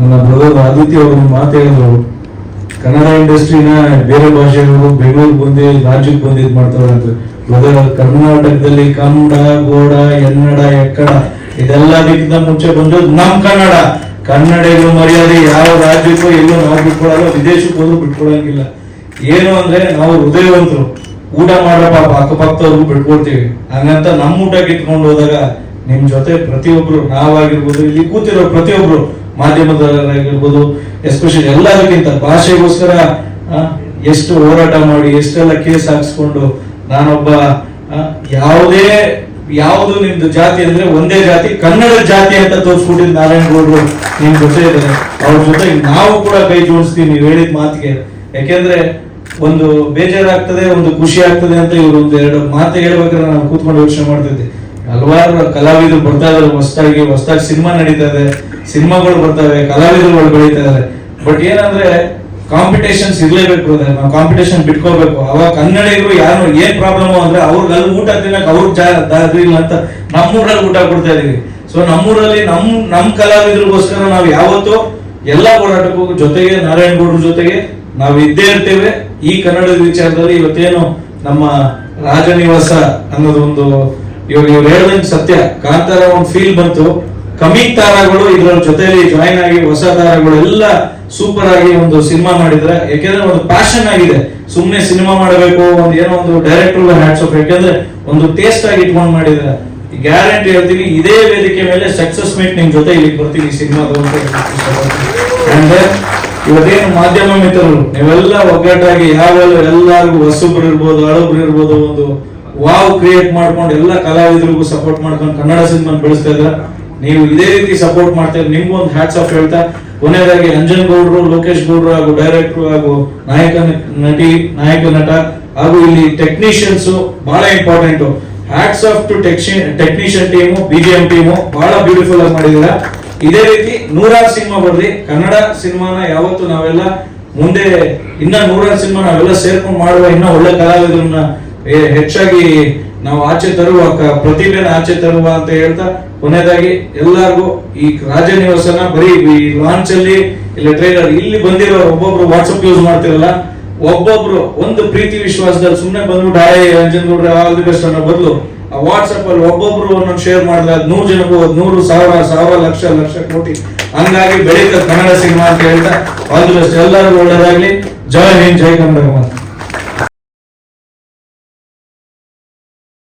ನನ್ನ ಬ್ರದರ್ ಆದಿತ್ಯ ಅವರು ಮಾತು ಹೇಳಿದ್ರು. ಕನ್ನಡ ಇಂಡಸ್ಟ್ರಿನ ಬೇರೆ ಭಾಷೆಗಳು ಬೆಂಗಳೂರಿಗೆ ಬಂದು ರಾಜ್ಯಕ್ಕೆ ಬಂದು ಇದು ಮಾಡ್ತಾರೆ ಅಂತ. ಬ್ರದರ್ ಕರ್ನಾಟಕದಲ್ಲಿ ಕನ್ನಡ, ಗೋಡ, ಎನ್ನಡ, ಎಕ್ಕಡ ಇದೆಲ್ಲದಕ್ಕಿಂತ ಮುಂಚೆ ಬಂದು ನಮ್ ಕನ್ನಡ. ಕನ್ನಡಿಗರು ಮರ್ಯಾದೆ ಯಾವ ರಾಜ್ಯಕ್ಕೂ ಎಲ್ಲೂ ನಾವು ಬಿಟ್ಕೊಡಲ್ಲ ವಿದೇಶಕ್ಕೆ ಹೋದ್ರು ಏನು ಅಂದ್ರೆ ನಾವು ಹೃದಯವಂತರು. ಊಟ ಮಾಡೋ ಪಾಪ ಅಕ್ಕಪಕ್ಕದವ್ರಿಗೂ ಬಿಟ್ಕೊಡ್ತೀವಿ. ಹಂಗಂತ ನಮ್ಮ ಊಟ ಕಿತ್ಕೊಂಡು ಹೋದಾಗ ನಿಮ್ ಜೊತೆ ಪ್ರತಿಯೊಬ್ರು ನಾವಾಗಿರ್ಬೋದು, ಇಲ್ಲಿ ಕೂತಿರೋ ಪ್ರತಿಯೊಬ್ರು ಮಾಧ್ಯಮದವರಾಗಿರ್ಬೋದು ಎಸ್ಪೆಷಲಿ ಎಲ್ಲದಕ್ಕಿಂತ ಭಾಷೆಗೋಸ್ಕರ ಎಷ್ಟು ಹೋರಾಟ ಮಾಡಿ, ಎಷ್ಟೆಲ್ಲ ಕೇಸ್ ಹಾಕಿಸ್ಕೊಂಡು ನಾನೊಬ್ಬ ಯಾವುದೇ, ಯಾವುದು ನಿಮ್ದು ಜಾತಿ ಅಂದ್ರೆ ಒಂದೇ ಜಾತಿ, ಕನ್ನಡ ಜಾತಿ ಅಂತ ತೋರಿಸ್ಬಿಟ್ಟಿದ್ದು ನಾರಾಯಣಗೌಡರು ನಿಮ್ ಜೊತೆ ಇದ್ದಾರೆ. ಅವ್ರ ಜೊತೆ ನಾವು ಕೂಡ ಕೈ ಜೋಡಿಸ್ತೀವಿ, ನೀವು ಹೇಳಿದ ಮಾತಿಗೆ. ಯಾಕೆಂದ್ರೆ ಒಂದು ಬೇಜಾರಾಗ್ತದೆ, ಒಂದು ಖುಷಿ ಆಗ್ತದೆ ಅಂತ ಇವ್ರು ಒಂದು ಎರಡು ಮಾತು ಹೇಳ್ಬೇಕಾದ್ರೆ ನಾವು ಕೂತ್ಕೊಂಡು ಯೋಚನೆ ಮಾಡ್ತಿದ್ದೆ ಹಲವಾರು ಕಲಾವಿದರು ಬರ್ತಾ ಇದ್ದಾರೆ ಹೊಸದಾಗಿ ಹೊಸದಾಗಿ ಸಿನಿಮಾ ನಡೀತಾ ಇದೆ. ಸಿನಿಮಾಗಳು ಬರ್ತವೆ, ಕಲಾವಿದರುಗಳು ಬೆಳೀತಾ ಬಟ್ ಏನಂದ್ರೆ ಕಾಂಪಿಟೇಷನ್ಸ್ ಇರ್ಲೇಬೇಕು. ನಾವು ಕಾಂಪಿಟೇಷನ್ ಬಿಟ್ಕೋಬೇಕು ಅವಾಗ ಕನ್ನಡಿಗರು ಯಾರು ಏನ್ ಪ್ರಾಬ್ಲಮ್ ಅಂದ್ರೆ ಅವ್ರಿಗೆ ಅಲ್ಲಿ ಊಟ ತಿನ್ನಕ್ ಅವ್ರಿಗೆ ಜಾ- ದಾರಿ ಇಲ್ಲ ಅಂತ ನಮ್ಮೂರಲ್ಲಿ ಊಟ ಕೊಡ್ತಾ ಇದೀವಿ. ಸೊ ನಮ್ಮೂರಲ್ಲಿ ನಮ್ ನಮ್ ಕಲಾವಿದರಿಗೋಸ್ಕರ ನಾವು ಯಾವತ್ತೂ ಎಲ್ಲಾ ಹೋರಾಟಕ್ಕೂ ಜೊತೆಗೆ, ನಾರಾಯಣ ಗೌಡ್ರ ಜೊತೆಗೆ ನಾವು ಇದ್ದೇ ಇರ್ತೇವೆ. ಈ ಕನ್ನಡದ ವಿಚಾರದಲ್ಲಿ ಇವತ್ತೇನು ನಮ್ಮ ರಾಜನಿವಾಸ ಅನ್ನೋದೊಂದು, ಇವಾಗ ಇವ್ರು ಹೇಳ್ದಂಗೆ ಸತ್ಯ. ಕಾಂತಾರ ಒಂದು ಫೀಲ್ ಬಂತು. ಕಮ್ಮಿ ತಾರಗಳು ಇದ್ರ ಜೊತೆಲಿ ಜಾಯಿನ್ ಆಗಿ ಹೊಸ ತಾರಗಳು ಎಲ್ಲ ಸೂಪರ್ ಆಗಿ ಒಂದು ಸಿನಿಮಾ ಮಾಡಿದ್ರೆ ಯಾಕೆಂದ್ರೆ ಒಂದು ಪ್ಯಾಷನ್ ಆಗಿದೆ. ಸುಮ್ನೆ ಸಿನಿಮಾ ಮಾಡಬೇಕು, ಒಂದು ಏನೋ ಒಂದು ಡೈರೆಕ್ಟರ್ ಹ್ಯಾಟ್ಸ್ ಆಫ್ ಯಾಕೆಂದ್ರೆ ಒಂದು ಟೇಸ್ಟ್ ಆಗಿ ಇಟ್ಕೊಂಡು ಮಾಡಿದ್ರೆ ಗ್ಯಾರಂಟಿ ಹೇಳ್ತೀನಿ, ಇದೇ ವೇದಿಕೆ ಮೇಲೆ ಸಕ್ಸಸ್ ಮೀಟ್ ನಿಮ್ ಜೊತೆ ಇಲ್ಲಿ ಬರ್ತೀನಿ ಈ ಸಿನಿಮಾದ ಇವತ್ತೇನು ಮಾಧ್ಯಮ ಮಿತ್ರರು, ನೀವೆಲ್ಲ ಒಗ್ಗಟ್ಟಾಗಿ ಯಾವೆಲ್ಲ ಎಲ್ಲರಿಗೂ ಹೊಸಬ್ರು ಇರ್ಬೋದು, ಹಳಬ್ರು ಇರ್ಬೋದು, ಒಂದು ವಾವ್ ಕ್ರಿಯೇಟ್ ಮಾಡ್ಕೊಂಡು ಎಲ್ಲ ಕಲಾವಿದರಿಗೂ ಸಪೋರ್ಟ್ ಮಾಡ್ಕೊಂಡು ಕನ್ನಡ ಸಿನಿಮಾ ಬೆಳೆಸ್ತಾ ಇದ್ರ ನೀವು ಇದೇ ರೀತಿ ಸಪೋರ್ಟ್ ಮಾಡ್ತಾ ನಿಮ್ಗೂ ಒಂದು ಹ್ಯಾಟ್ಸ್ ಆಫ್ ಹೇಳ್ತಾ, ಕೊನೆಯದಾಗಿ ಅಂಜನ್ ಗೌಡ್ರು, ಲೋಕೇಶ್ ಗೌಡ್ರು ಹಾಗೂ ಡೈರೆಕ್ಟರ್ ಹಾಗೂ ನಾಯಕ ನಟಿ, ನಾಯಕ ನಟ ಹಾಗೂ ಇಲ್ಲಿ ಟೆಕ್ನಿಷಿಯನ್ಸ್ ಬಹಳ important hats off to technician team BGM team ಬಹಳ ಬ್ಯೂಟಿಫುಲ್ ಆಗಿ ಮಾಡಿದೀರಾ ಇದೇ ರೀತಿ ನೂರಾರು ಸಿನಿಮಾ ಬರ್ಲಿ. ಕನ್ನಡ ಸಿನಿಮಾನ ಯಾವತ್ತು ನಾವೆಲ್ಲ ಮುಂದೆ ಇನ್ನ ನೂರಾರು ಸಿನಿಮಾ ನಾವೆಲ್ಲ ಸೇರ್ಕೊಂಡು ಮಾಡುವ ಇನ್ನ ಒಳ್ಳೆ ಕಲಾವಿದರನ್ನ ಹೆಚ್ಚಾಗಿ ನಾವು ಆಚೆ ತರುವ ಪ್ರತಿಭೆನ ಆಚೆ ತರುವ ಅಂತ ಹೇಳ್ತಾ ಕೊನೆಯದಾಗಿ ಎಲ್ಲರಿಗೂ ಈ ರಾಜನಿವಾಸನ ಬರೀ ಈ ಲಾಂಚ್ ಅಲ್ಲಿ ಇಲ್ಲಿ ಟ್ರೈಲರ್ ಇಲ್ಲಿ ಬಂದಿರೋ ಒಬ್ಬೊಬ್ರು ವಾಟ್ಸಪ್ ಯೂಸ್ ಮಾಡ್ತಿರಲ್ಲ, ಒಬ್ಬೊಬ್ರು ಒಂದು ಪ್ರೀತಿ ವಿಶ್ವಾಸದಲ್ಲಿ ಸುಮ್ಮನೆ ಬಂದ್ಬಿಟ್ಟು, ಹಾಯ್ ರಂಜನ್ ಆಲ್ ಬೆಸ್ಟ್ ಅನ್ನೋ ಬದಲು ಆ ವಾಟ್ಸಪ್ ಅಲ್ಲಿ ಒಬ್ಬೊಬ್ರು ಒಂದೊಂದು ಶೇರ್ ಮಾಡಿದ್ರೆ ನೂರು ಜನಕ್ಕೂ ನೂರು ಸಾವಿರ ಸಾವಿರ, ಲಕ್ಷ ಲಕ್ಷ ಕೋಟಿ. ಹಂಗಾಗಿ ಬೆಳೀತದೆ ಕನ್ನಡ ಸಿನಿಮಾ ಅಂತ ಹೇಳ್ತಾ, ಆಲ್ ದಿ ಬೆಸ್ಟ್. ಎಲ್ಲರಿಗೂ ಒಳ್ಳೇದಾಗ್ಲಿ. ಜೈ ಹಿಂದ್, ಜೈ ಕನ್ನಡ